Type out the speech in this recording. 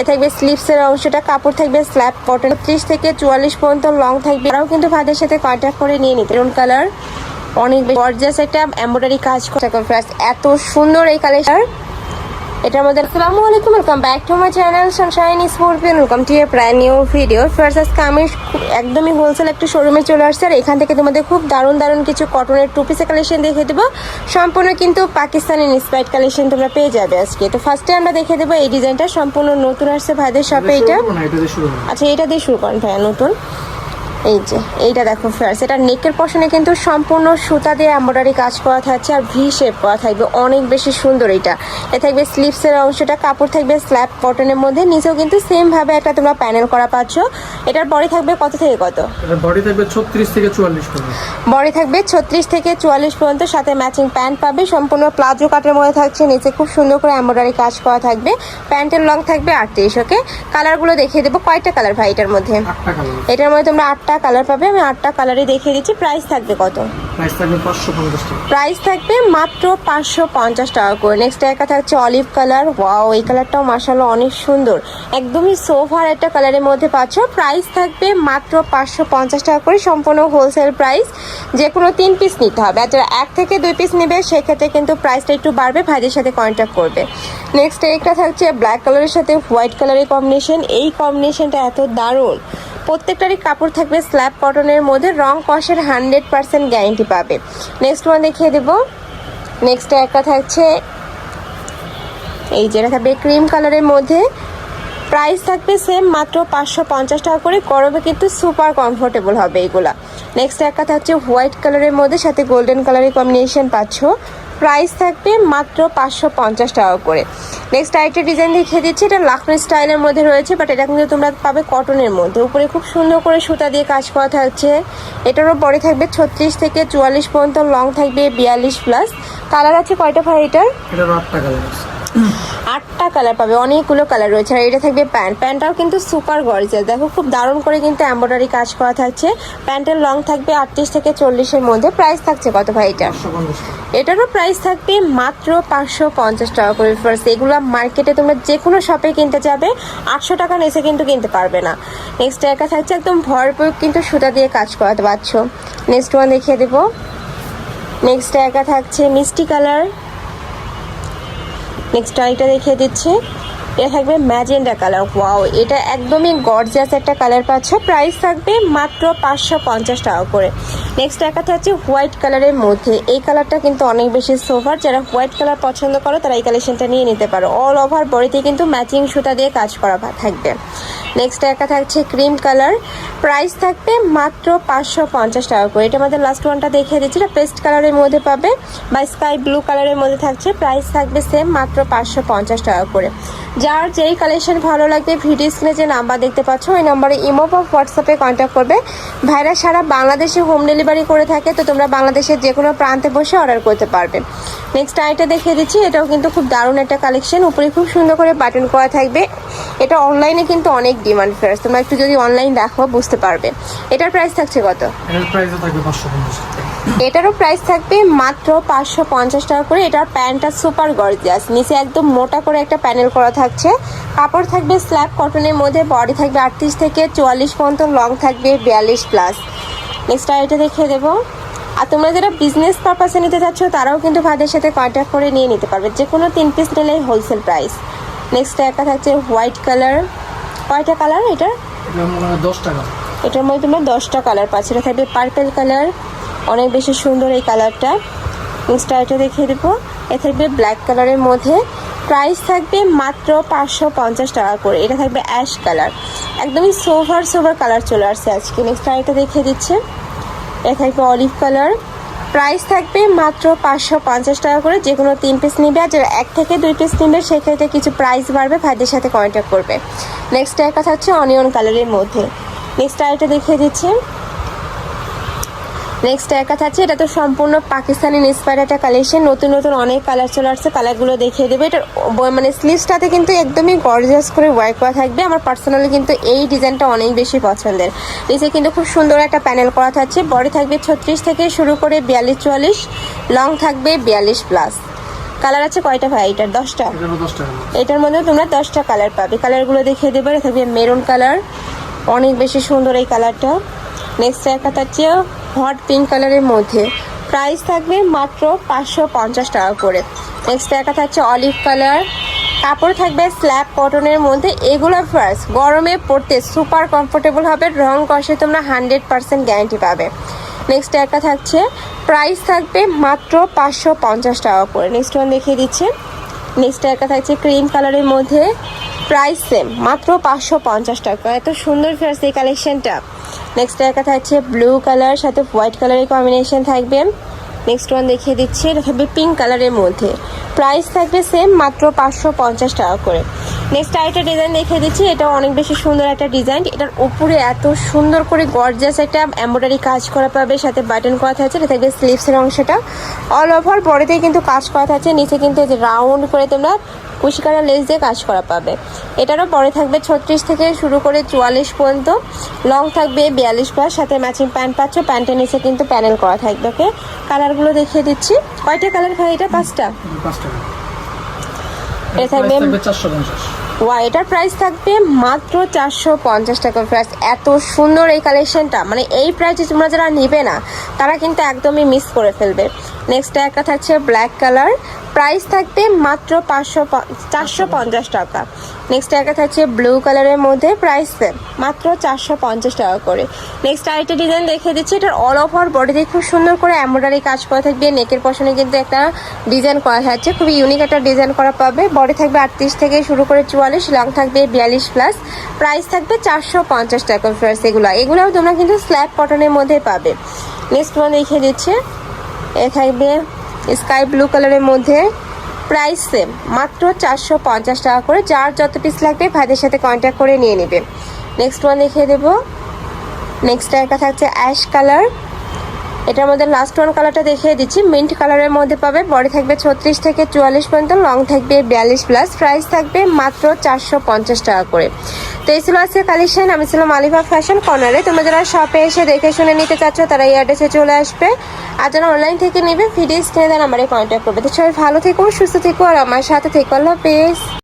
এ থাকবে স্লিপসের অংশটা, কাপড় থাকবে স্ল্যাপ কটন ত্রিশ থেকে চুয়াল্লিশ পর্যন্ত লং থাকবে। এরাও কিন্তু ভাইদের সাথে কন্ট্যাক্ট করে নিয়ে নিতে। রুন কালার অনেক গর্জাস একটা এম্বয়ডারি কাজ করে। এত সুন্দর এই কালেকশন এটার মধ্যে আসসালামু আলাইকুম welcome back to my channel sunshine sportpin welcome to a প্রায় নিউ ভিডিও ফার্স্ট আজকে আমি একদমই হোলসেল একটা শোরুমে চলে আসছে আর এখান থেকে তোমাদের খুব দারুণ দারুণ কিছু কটনের টু পিসের কালেকশন দেখে দেবো। সম্পূর্ণ কিন্তু পাকিস্তানি ইন্সপায়ার্ড কালেকশন তোমরা পেয়ে যাবে আজকে। তো ফার্স্টে আমরা দেখে দেবো এই ডিজাইনটা সম্পূর্ণ নতুন আসছে ভাইদের শপে এটা এটা। আচ্ছা এটা দিয়ে শুরু করেন ভাইয়া নতুন। এই যে এইটা দেখো ফ্রেন্ডস এটা নেকের পশনে কিন্তু সম্পূর্ণ সুতা দিয়ে এম্ব্রয়ডারি কাজ করা থাকছে আর ভি শেপ করা থাকবে অনেক বেশি সুন্দর এটা। এ থাকবে স্লিপসের অংশটা কাপড় থাকবে স্ল্যাব কটনের মধ্যে নিচেও কিন্তু সেম ভাবে একটা তোমরা প্যানেল করা পাচ্ছ। এটার বডি থাকবে কত থেকে কত? বডি থাকবে ছত্রিশ থেকে চুয়াল্লিশ পর্যন্ত। বডি থাকবে ছত্রিশ থেকে চুয়াল্লিশ পর্যন্ত সাথে ম্যাচিং প্যান্ট পাবে সম্পূর্ণ প্লাজো কাটের মধ্যে থাকছে নিচে খুব সুন্দর করে এম্ব্রয়ডারি কাজ করা থাকবে। প্যান্টের লং থাকবে আটত্রিশ ওকে কালারগুলো দেখিয়ে দেবো কয়টা কালার ভাই এটার মধ্যে। আটটা কালার এটার মধ্যে তোমরা আটটা কালার পাবে আমি আটটা কালারই দেখিয়ে দিচ্ছি। প্রাইস থাকবে কত? প্রাইস থাকবে মাত্র পাঁচশো পঞ্চাশ টাকা করে। নেক্সট একা থাকছে অলিভ কালার ওয়াও এই কালারটাও মাসাল্লাহ অনেক সুন্দর। একদমই সোফার একটা কালারের মধ্যে পাচ্ছ। প্রাইস থাকবে মাত্র পাঁচশো পঞ্চাশ টাকা করে সম্পূর্ণ হোলসেল প্রাইস যে কোনো তিন পিস নিতে হবে। আর যারা এক থেকে দুই পিস নেবে সেক্ষেত্রে কিন্তু প্রাইসটা একটু বাড়বে ভাইদের সাথে কন্ট্যাক্ট করবে। নেক্সট একটা থাকছে ব্ল্যাক কালারের সাথে হোয়াইট কালারের কম্বিনেশন এই কম্বিনেশনটা এত দারুণ। প্রত্যেকটারই কাপড় থাকবে স্ল্যাব কটনের মধ্যে, রং কষের হান্ড্রেড পার্সেন্ট গ্যারেন্টি পাবে। নেক্সট ওয়ান দেখিয়ে দেবো। নেক্সট একটা থাকছে, এই যেটা থাকবে ক্রিম কালারের মধ্যে। প্রাইস থাকবে সেম মাত্র পাঁচশো পঞ্চাশ টাকা করে। গরমে কিন্তু সুপার কমফোর্টেবল হবে এগুলা। নেক্সট একটা থাকছে হোয়াইট কালারের মধ্যে, সাথে গোল্ডেন কালারের কম্বিনেশন পাচ্ছ। প্রাইস থাকবে মাত্র পাঁচশো পঞ্চাশ টাকা করে। নেক্সট আরেকটা ডিজাইন দেখিয়ে দিচ্ছি। এটা লাখনৌ স্টাইলের মধ্যে রয়েছে বাট এটা কিন্তু তোমরা পাবে কটনের মধ্যে। উপরে খুব সুন্দর করে সুতা দিয়ে কাজ করা থাকছে। এটারও পরে থাকবে ছত্রিশ থেকে চুয়াল্লিশ পর্যন্ত লং থাকবে বিয়াল্লিশ প্লাস কালার আছে কয়টা ভাই এটার? কালার পাবে অনেকগুলো কালার রয়েছে আর এটা থাকবে প্যান্ট। প্যান্টটাও কিন্তু সুপার গর্জিয়াস দেখো খুব দারুণ করে কিন্তু এম্ব্রয়ডারি কাজ করা থাকছে। প্যান্টের লং থাকবে আটত্রিশ থেকে চল্লিশের মধ্যে। প্রাইস থাকছে কত ভাই এটা? এটারও প্রাইস থাকবে মাত্র পাঁচশো পঞ্চাশ টাকা করে ফার্স্ট এগুলো মার্কেটে তোমরা যে কোনো শপে কিনতে যাবে আটশো টাকা নিচে কিন্তু কিনতে পারবে না। নেক্সট একা থাকছে একদম ভরপুর কিন্তু সুতা দিয়ে কাজ করাতে পারছ। নেক্সট ওয়ান দেখিয়ে দেবো। নেক্সট একা থাকছে মিষ্টি কালার নেক্সট আরেকটা দেখিয়ে দিচ্ছি। এটা থাকবে ম্যাজেন্ডা কালার। ওয়াও, এটা একদমই গর্জিয়াস একটা কালার পাচ্ছ। প্রাইস থাকবে মাত্র পাঁচশো পঞ্চাশ টাকা করে। নেক্সট একটা থাকছে হোয়াইট কালারের মধ্যে। এই কালারটা কিন্তু অনেক বেশি সোফার। যারা হোয়াইট কালার পছন্দ করো, তারা এই কালেকশনটা নিয়ে নিতে পারো। অল ওভার বডিতে কিন্তু ম্যাচিং সুতা দিয়ে কাজ করা থাকবে। নেক্সট একটা থাকছে ক্রিম কালার প্রাইস থাকবে মাত্র পাঁচশো পঞ্চাশ টাকা করে। এটা আমাদের লাস্ট ওয়ানটা দেখিয়ে দিচ্ছি। এটা পেস্ট কালারের মধ্যে পাবে বা স্কাই ব্লু কালারের মধ্যে থাকছে। প্রাইস থাকবে সেম মাত্র পাঁচশো পঞ্চাশ টাকা করে। যার যেই কালেকশন ভালো লাগবে, ভিডিও স্ক্রিনে যে নাম্বার দেখতে পাচ্ছ, ওই নাম্বারে ইমো বা হোয়াটসঅ্যাপে কন্ট্যাক্ট করবে। ভাইরা সারা বাংলাদেশে হোম ডেলিভারি করে থাকে, তো তোমরা বাংলাদেশের যে কোনো প্রান্তে বসে অর্ডার করতে পারবে। নেক্সট আইটা দেখিয়ে দিচ্ছি, এটাও কিন্তু খুব দারুণ একটা কালেকশন উপরে খুব সুন্দর করে বাটন করা থাকবে। এটা অনলাইনে কিন্তু অনেক ডিমান্ড ফেয়ার্স তোমরা একটু যদি অনলাইন দেখো বুঝতে পারবে। এটার প্রাইস থাকছে কত? এটার থাকবে এটারও প্রাইস থাকবে মাত্র পাঁচশো পঞ্চাশ টাকা করে। এটার প্যান্টটা সুপার গর্জিয়াস নিচে একদম মোটা করে একটা প্যানেল করা থাকছে। কাপড় থাকবে স্ল্যাব কটনের মধ্যে। বডি থাকবে আটত্রিশ থেকে চুয়াল্লিশ পর্যন্ত। লং থাকবে বিয়াল্লিশ প্লাস নেক্সট এটা দেখিয়ে দেবো। আর তোমরা যারা বিজনেস পারপাসে নিতে চাচ্ছ তারাও কিন্তু ভাইদের সাথে কন্ট্যাক্ট করে নিয়ে নিতে পারবে। যে কোনো তিন পিস নিলেই হোলসেল প্রাইস নেক্সট একটা থাকছে হোয়াইট কালার কয়টা কালার এটা? এটার মধ্যে তোমরা দশটা কালার পাচ্ছ। এটা থাকবে পার্পেল কালার অনেক বেশি সুন্দর এই কালারটা নেক্সট এটা দেখিয়ে দেবো। এ থাকবে ব্ল্যাক কালারের মধ্যে। প্রাইস থাকবে মাত্র পাঁচশো পঞ্চাশ টাকা করে। এটা থাকবে অ্যাশ কালার একদমই সোভার সোভার কালার চলে আসছে আজকে। নেক্সট এটা দেখিয়ে দিচ্ছে। এটা থাকবে অলিভ কালার প্রাইস থাকবে মাত্র পাঁচশো পঞ্চাশ টাকা করে। যে কোনো তিন পিস নিবে আর যারা এক থেকে দুই পিস নিবে, সেক্ষেত্রে কিছু প্রাইস বাড়বে, ভাইদের সাথে কন্ট্যাক্ট করবে। নেক্সট এক কথা হচ্ছে অনিয়ন কালারের মধ্যে। নেক্সট আরেকটা দেখিয়ে দিচ্ছি। নেক্সট একা থাকছে এটা তো সম্পূর্ণ পাকিস্তানি ইন্সপায়ার একটা কালেকশন নতুন নতুন অনেক কালার চলে আসছে কালারগুলো দেখিয়ে দেবে। এটা মানে স্লিভসটাতে কিন্তু একদমই গর্জিয়াস করে ওয়ার্ক করা থাকবে। আমার পার্সোনালি কিন্তু এই ডিজাইনটা অনেক বেশি পছন্দের। নিচে কিন্তু খুব সুন্দর একটা প্যানেল করা থাকছে বডি থাকবে ছত্রিশ থেকে শুরু করে বিয়াল্লিশ চুয়াল্লিশ লং থাকবে বিয়াল্লিশ প্লাস কালার আছে কয়টা ভাই? এটার দশটা? এটার মধ্যে তোমরা দশটা কালার পাবে। কালারগুলো দেখিয়ে দেবে থাকবে মেরুন কালার অনেক বেশি সুন্দর এই কালারটা নেক্সট একটা থাকছে হট পিঙ্ক কালারের মধ্যে প্রাইস থাকবে মাত্র পাঁচশো পঞ্চাশ টাকা করে। নেক্সট একটা থাকছে অলিভ কালার কাপড় থাকবে স্ল্যাব কটনের মধ্যে। এগুলো ফার্স্ট গরমে পড়তে সুপার কমফোর্টেবল হবে। রং কষে তোমরা হান্ড্রেড পার্সেন্ট গ্যারান্টি পাবে। নেক্সট একটা থাকছে প্রাইস থাকবে মাত্র পাঁচশো পঞ্চাশ টাকা করে। নেক্সট ওয়ান দেখিয়ে দিচ্ছে। নেক্সট একটা থাকছে ক্রিম কালারের মধ্যে প্রাইস সেম মাত্র পাঁচশো পঞ্চাশ টাকা। এত সুন্দর ফেয়ার্স এই কালেকশনটা নেক্সট একটা থাকছে ব্লু কালার সাথে হোয়াইট কালারের কম্বিনেশন থাকবে। নেক্সট ওয়ান দেখিয়ে দিচ্ছি, এটা থাকবে পিঙ্ক কালারের মধ্যে। প্রাইস থাকবে সেম মাত্র পাঁচশো পঞ্চাশ টাকা করে। নেক্সট আরেকটা ডিজাইন দেখিয়ে দিচ্ছি এটা অনেক বেশি সুন্দর একটা ডিজাইন এটার উপরে এত সুন্দর করে গর্জাস একটা এমব্রয়ডারি কাজ করা পাবে, সাথে বাটন করা থাকছে, এটা থাকবে স্লিভসের অংশটা। অল ওভার বডিতেই কিন্তু কাজ করা থাকছে, নিচে কিন্তু রাউন্ড করে তোমরা কুশিকারা লেস দিয়ে কাজ করা পাবে। এটারও পরে থাকবে ছত্রিশ থেকে শুরু করে চুয়াল্লিশ পর্যন্ত। লং থাকবে বিয়াল্লিশ প্লাস সাথে ম্যাচিং প্যান্ট পাচ্ছ প্যান্টের নিচে কিন্তু প্যানেল করা থাকবে ওকে কালারগুলো দেখিয়ে দিচ্ছি। কয়টা কালার ভাই এটা? পাঁচটা? পাঁচ টাকা। এটা থাকবে- থাকবে চারশো পঞ্চাশ। ওয়া এটার প্রাইস থাকবে মাত্র চারশো পঞ্চাশ টাকা প্রাইস এত সুন্দর এই কালেকশনটা মানে এই প্রাইসে তোমরা যারা নিবে না তারা কিন্তু একদমই মিস করে ফেলবে। নেক্সট একটা থাকছে ব্ল্যাক কালার প্রাইস থাকবে মাত্র পাঁচশো চারশো পঞ্চাশ টাকা। নেক্সট একটা থাকছে ব্লু কালারের মধ্যে প্রাইস মাত্র চারশো পঞ্চাশ টাকা করে। নেক্সট আরেকটা ডিজাইন দেখে দিচ্ছি এটার অল ওভার বডিতে খুব সুন্দর করে এমব্রয়ডারি কাজ করা থাকবে নেকের পশনে কিন্তু একটা ডিজাইন করা থাকছে, খুবই ইউনিক একটা ডিজাইন করা পাবে। বডি থাকবে আটত্রিশ থেকে শুরু করে চুয়াল্লিশ লং থাকবে বিয়াল্লিশ প্লাস প্রাইস থাকবে চারশো পঞ্চাশ টাকা ফ্রেস এগুলো। এগুলোও তোমরা কিন্তু স্ল্যাব কটনের মধ্যে পাবে। নেক্সট ওয়ান দেখিয়ে দিচ্ছে, এ থাকবে স্কাই ব্লু কালারের মধ্যে প্রাইস সেম মাত্র চারশো পঞ্চাশ টাকা করে। যার যত পিস লাগবে, ভাইদের সাথে কন্ট্যাক্ট করে নিয়ে নেবে। নেক্সট ওয়ান দেখিয়ে দেবো। নেক্সট একটা থাকছে অ্যাশ কালার এটার মধ্যে লাস্ট ওয়ান কালারটা দেখিয়ে দিচ্ছি। মিন্ট কালারের মধ্যে পাবে। বডি থাকবে ছত্রিশ থেকে চুয়াল্লিশ পর্যন্ত। লং থাকবে বিয়াল্লিশ প্লাস প্রাইস থাকবে মাত্র চারশো পঞ্চাশ টাকা করে। তো এই ছিল আজকে কালেকশন আমি ছিলাম আলিফা ফ্যাশন কর্নারে তোমরা যারা শপে এসে দেখে শুনে নিতে চাচ্ছ, তারা এই অ্যাড্রেসে চলে আসবে। আর যারা অনলাইন থেকে নেবে ভিডিও স্ক্রিনে আমার নাম্বারে কন্ট্যাক্ট করবে। তো সবাই ভালো থেকো, সুস্থ থেকো, আর আমার সাথে থেকো। আল্লাহ হাফেজ।